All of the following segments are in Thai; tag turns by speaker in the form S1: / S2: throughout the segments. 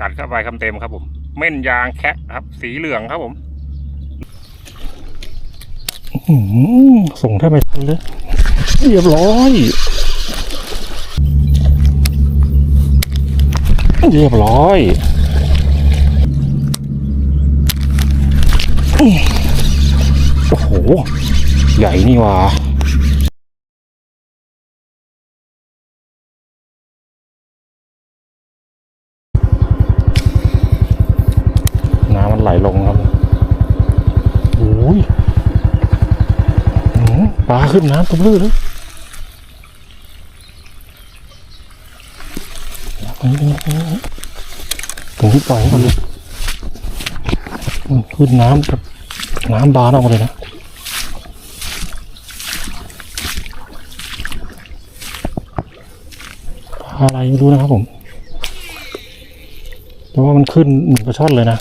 S1: กัดเข้าไปคำเต็มครับผม เม่นยางแคะครับ สีเหลืองครับผมส่งแทบไม่ทันเลยเรียบร้อย เรียบร้อยโอ้โห ใหญ่นี่ว่า ขึ้นน้ำตุ้มลื่นเลยตรงนี้ตรงนี้ตรงที่ปล่อยมันขึ้นน้ำแบบน้ำบานออกมาเลยนะอะไรไม่รู้นะครับผมแต่ว่ามันขึ้นเหมือนปลาช่อนเลยนะ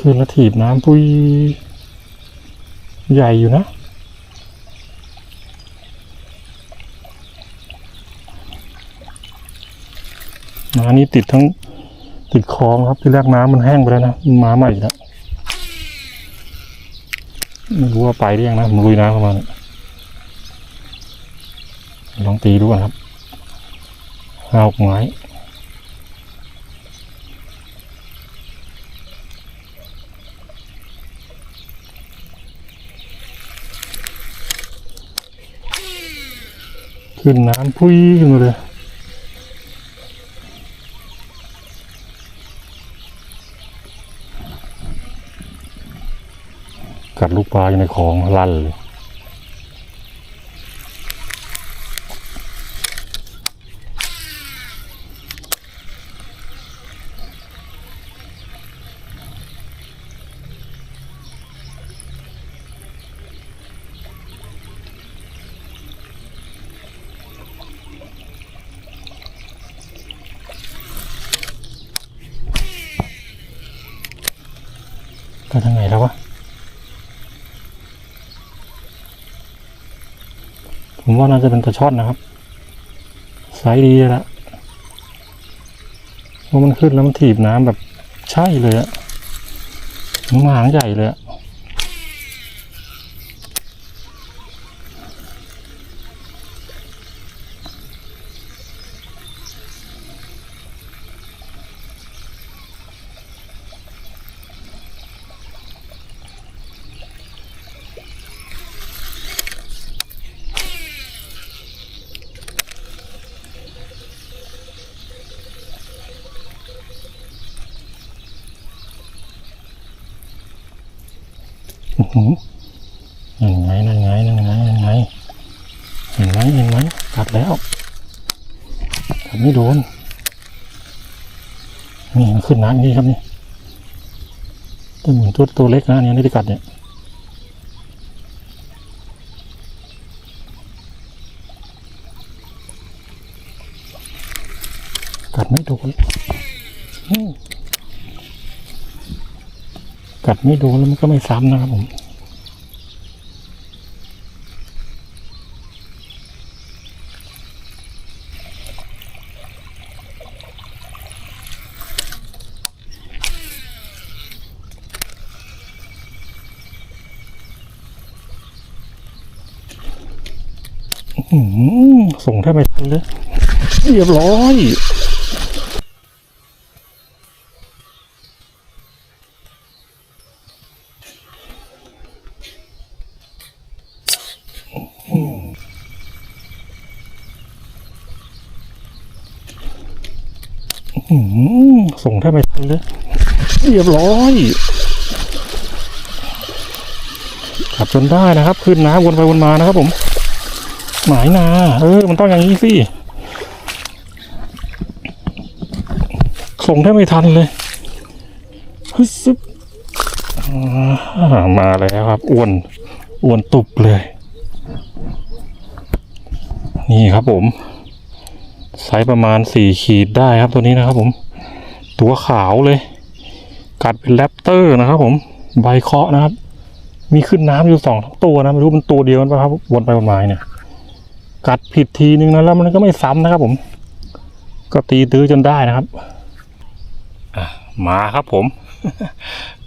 S1: ขึ้นแล้วถีบน้ำปุยใหญ่อยู่นะน้ำนี้ติดทั้งติดคลองครับที่แรกน้ำมันแห้งไปแล้วนะมาใหม่แล้วไม่รู้ว่าไปหรือยังนะมลุยน้ำเข้ามาลองตีดูก่อนครับห้าหกไม้ ขึ้นน้ำพุ้ยขึ้นมาเลยกัดลูกปลาอยู่ในของลั่นเลย ไปทางไหนแล้ววะ ผมว่าน่าจะเป็นตะช่อนนะครับไซส์ดีละเพราะมันขึ้นแล้วมันถีบน้ำแบบใช่เลยอะมันหางใหญ่เลยอะ หือนั่นไงนั่นไงนั่นไงนั่นไงเห็นไหมเห็นไหมกัดแล้วกัดไม่โดนนี่มันขึ้นน้ำนี้ครับนี่แต่เหมือนตัวตัวเล็กนะเนี่ยนี่ที่กัดเนี่ยกัดไม่โดนกัดไม่โดนแล้วมันก็ไม่ซ้ำนะครับผม ส่งแทบไม่ทันเลยเรียบร้อยส่งแทบไม่ทันเลยเรียบร้อยขับจนได้นะครับ ขึ้นน้ำวนไปวนมานะครับผม หมายนาเออ มันต้องอย่างนี้สิส่งแทบไม่ทันเลยฮึซึบมาแล้วครับอ้วนอ้วนตุบเลย นี่ครับผมไซส์ประมาณสี่ขีดได้ครับตัวนี้นะครับผม ตัวขาวเลย กัดเป็นแรปเตอร์นะครับผม ใบเคาะนะครับ มีขึ้นน้ำอยู่สองตัวนะไม่รู้มันตัวเดียวกันปะครับวนไปวนมาเนี่ย กัดผิดทีนึงนะแล้วมันก็ไม่ซ้ำนะครับผม ก็ตีตื้อจนได้นะครับอมาครับผม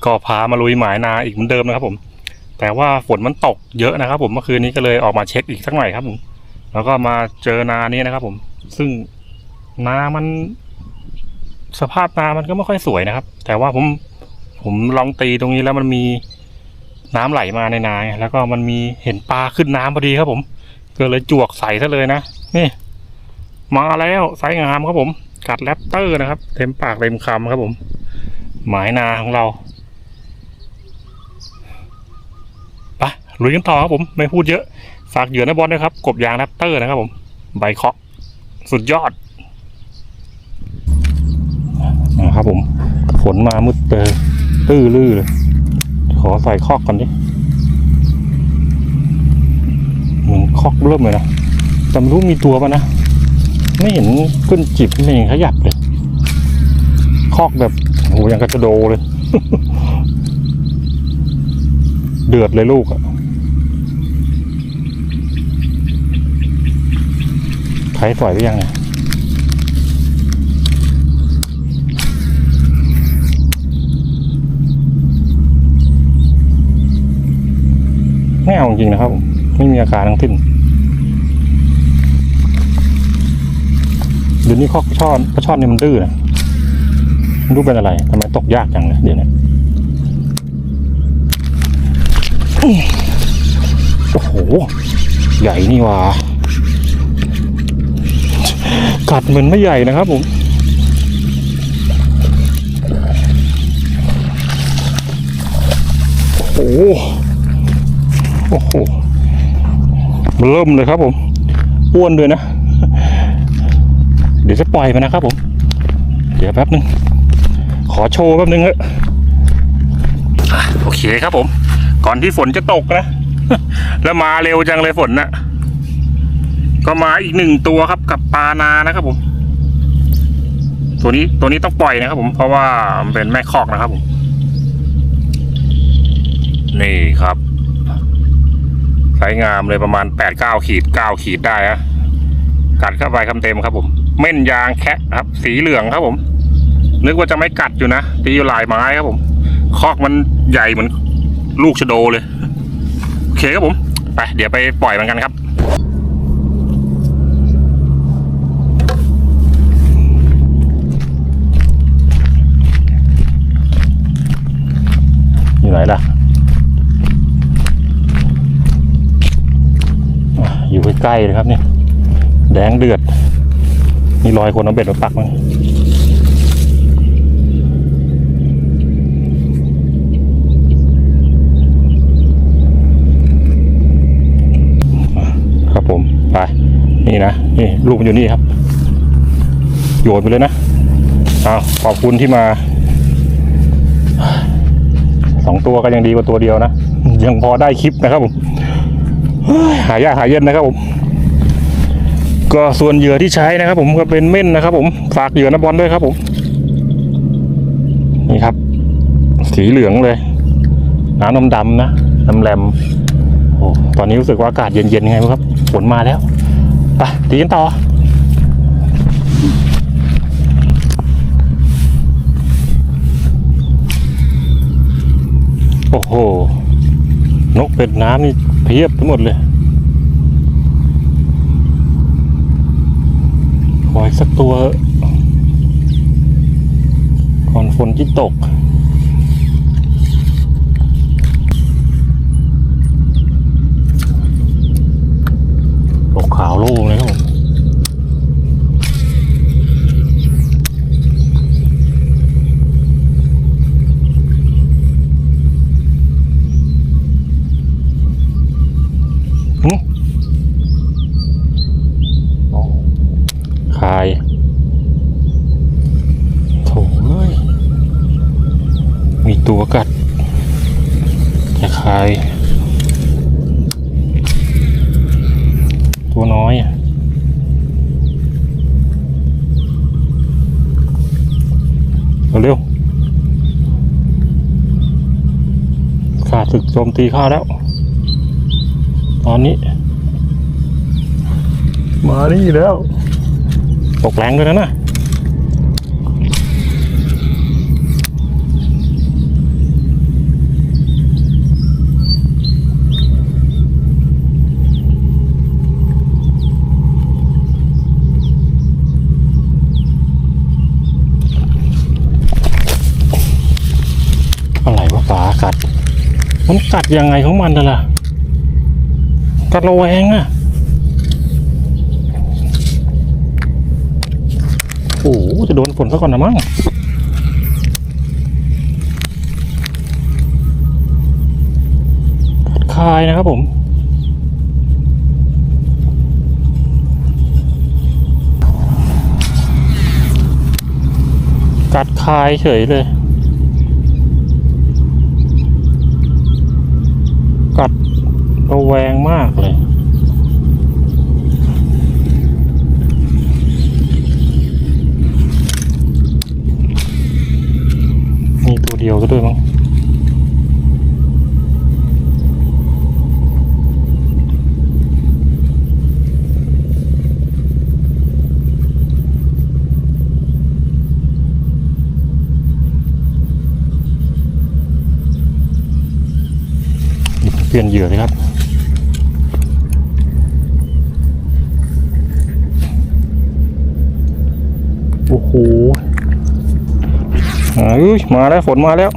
S1: ก็พามาลุยหมายนาอีกเหมือนเดิมนะครับผม แต่ว่าฝนมันตกเยอะนะครับ ผมเมื่อคืนนี้ก็เลยออกมาเช็คอีกสักหน่อยครับผมแล้วก็มาเจอนานี้นะครับ ผม ซึ่งนามัน สภาพนามันก็ไม่ค่อยสวยนะครับ แต่ว่าผมผมลองตีตรงนี้แล้วมันมีน้ำไหลมาในนาแล้วก็มันมีเห็นปลาขึ้นน้ำพอดีครับผม ก็เลยจวกใส่ซะเลยนะนี่ มาแล้วไซส์งามครับผม กัดแรปเตอร์นะครับ เต็มปากเต็มคำครับผม หมายนาของเราไปลุยกันต่อครับผม ไม่พูดเยอะ ฝากเหยื่อนะบอลด้วยครับ กบยางแรปเตอร์นะครับผม ใบเคาะสุดยอดนะครับผม ฝนมามืดเตอตื้อลื่อเลย ขอใส่คอกก่อนดิเหมือน คอกเริ่มเลยนะแต่ไม่รู้มีตัวปะนะ ไม่เห็นขึ้นจิบไม่เห็นขยับเลย คอกแบบโหยังกระโดเลย เดือดเลยลูกอะใครปล่อยไปยังเนี่ยไม่เอาจริงนะครับ ไม่มีอาการทั้งสิ้น เดี๋ยวนี้ข้อช่อนปลาช่อนนี่มันดื้อนะรู้เป็นอะไรทำไมตกยากจังเลยเดี๋ยวนี้โอ้โห ใหญ่นี่ว่ากัดเหมือนไม่ใหญ่นะครับผมโอ้โหโอ้โหเริ่มเลยครับผม อ้วนด้วยนะ เดี๋ยวจะปล่อยมันนะครับผม เดี๋ยวแป๊บนึง ขอโชว์แป๊บนึงเถอะโอเคครับผม ก่อนที่ฝนจะตกนะ แล้วมาเร็วจังเลยฝนนะก็มาอีกหนึ่งตัวครับกับปลานานะครับผม ตัวนี้ตัวนี้ต้องปล่อยนะครับผมเพราะว่ามันเป็นแม่คอกนะครับผม นี่ครับไซส์งามเลยประมาณแปดเก้าขีดเก้าขีดได้ฮะกัดเข้าไปคำเต็มครับผม เม่นยางแคะครับ สีเหลืองครับผม นึกว่าจะไม่กัดอยู่นะตีอยู่หลายไม้ครับผม คอกมันใหญ่เหมือนลูกชะโดเลย โอเคครับผม ไป เดี๋ยวไปปล่อยมันกันครับอยู่ไหนล่ะอะ อยู่ใกล้ๆเลยครับเนี่ย แดงเดือด มีรอยคนเอาเบ็ดมาปักมั้งครับผมไปนี่นะนี่ลูกมันอยู่นี่ครับ โยนไปเลยนะเอาขอบคุณที่มาสองตัวก็ยังดีกว่าตัวเดียวนะ ยังพอได้คลิปนะครับผมหายากหายเย็นนะครับผม ก็ส่วนเหยื่อที่ใช้นะครับ ผมก็เป็นเม่นนะครับ ผมฝากเหยื่อนะบอลด้วยครับ ผม นี่ครับ สีเหลืองเลย น้ำนมดำนะน้ำแรมโอ้ตอนนี้รู้สึกว่าอากาศเย็นๆไงไม่รู้ครับฝนมาแล้วไปตีกันต่อโอ้โห นกเป็ดน้ำนี่เพียบทั้งหมดเลย อีกสักตัว ก่อนฝนที่ตก ตกขาวโล่งเลยครับผมหึโอ้คายโถ่เอ้ย มีตัวกัดจะคายตัวน้อยอะเร็วๆขาดศึกโจมตีข้าแล้ว ตอนนี้ มานี่แล้ว ตกแรงด้วยนะน่ะ อะไรวะปลากัด มันกัดยังไงของมันน่ะล่ะกัดระแวงอะโอ้จะโดนฝนซะก่อนนะมั้งกัดคายนะครับผมกัดคายเฉยเลย กัด ระแวงมากเลย มีตัวเดียวก็ด้วยมั้งเปลี่ยนเหยื่อเลยครับ โอ้โหอ้ยมาแล้วฝนมาแล้ว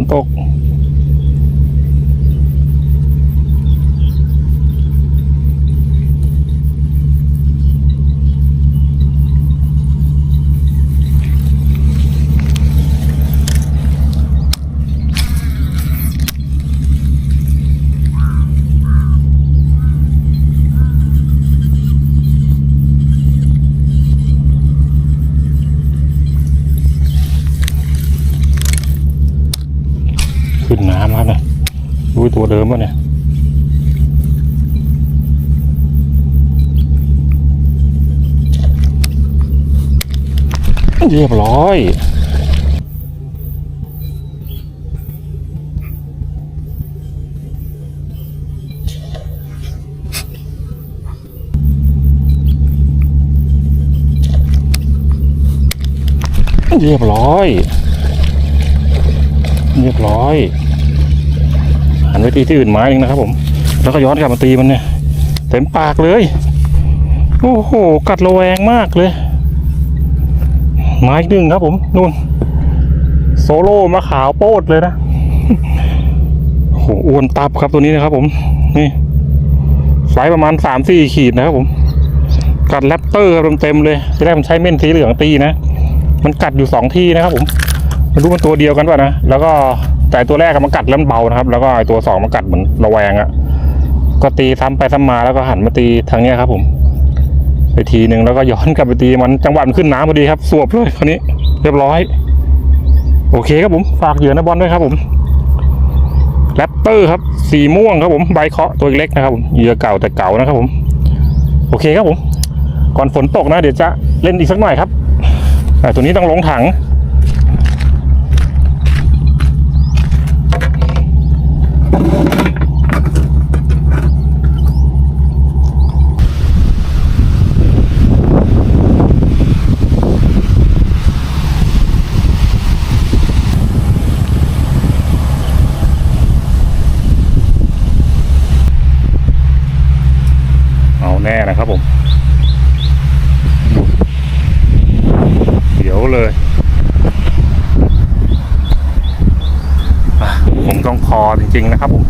S1: นตก ตัวเดิมป่ะเนี่ยเรียบร้อยเรียบร้อย เรียบร้อย หันไปตีที่อื่นไม้หนึ่งนะครับผม แล้วก็ย้อนกลับมาตีมันเนี่ย เต็มปากเลย โอ้โห กัดระแวงมากเลย ไม้หนึ่งครับผมนู่น โซโล่มาขาวโป๊ดเลยนะโอ้โหอ้วนตับครับตัวนี้นะครับผม นี่ไซส์ประมาณสามสี่ขีดนะครับผม กัดแรปเตอร์ครับเต็มๆเลยที่แรกผมใช้เม่นสีเหลืองตีนะ มันกัดอยู่สองที่นะครับผมไม่รู้มันตัวเดียวกันป่ะนะ แล้วก็ แต่ตัวแรกมันกัดแล้วมันเบานะครับ แล้วก็ไอตัวสองมันกัดเหมือนระแวงอะก็ตีซ้ำไปซ้ำมาแล้วก็หันมาตีทางเนี้ยครับ ผม ไปทีหนึ่งแล้วก็ย้อนกลับไปตีมันจังหวะมันขึ้นน้ำพอดีครับ สวบเลยคราวนี้ เรียบร้อย โอเคครับผมฝากเหยื่อนะบอลด้วยครับ ผมแรปเตอร์ครับ สีม่วงครับผมใบเคาะตัวเล็กนะครับผมเหยื่อเก่าแต่เก่านะครับ ผม โอเคครับผม ก่อนฝนตกนะ เดี๋ยวจะเล่นอีกสักหน่อยครับแต่ตัวนี้ต้องลงถัง เอา แน่นะครับผม เดี๋ยวเลยอะผม ต้องพอจริงๆนะครับผม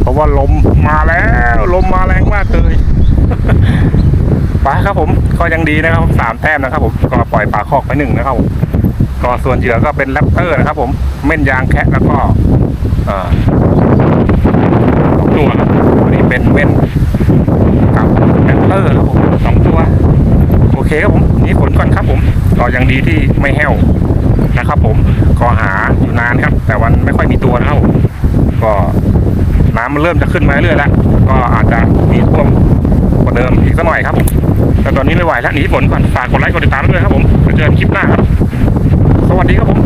S1: เพราะว่าลมมาแล้วลมมาแรงมากเลยไปครับผมก็ยังดีนะครับสามแต้มนะครับ ผมก็ปล่อยปลาคอกไปหนึ่งนะครับผมก็ส่วนเหยื่อก็เป็นแรปเตอร์นะครับ ผมเม่นยางแคะแล้วก็อ่อสองตัวครับตัวนี้เป็นเม่นกับแรปเตอร์ครับผมสองตัวโอเคครับผมนี่ผลก่อนครับผมก็ยังดีที่ไม่แห้วนะครับ ผมก็หาอยู่นานครับ แต่วันไม่ค่อยมีตัวนะครับผม ก็น้ำมันเริ่มจะขึ้นมาเรื่อยแล้วก็อาจจะมีท่วมกว่าเดิมอีกสักหน่อยครับผมแต่ตอนนี้ไม่ไหวแล้วหนีฝนก่อนฝากกดไลค์กดติดตามด้วยครับผมเจอกันคลิปหน้าครับ สวัสดีครับผม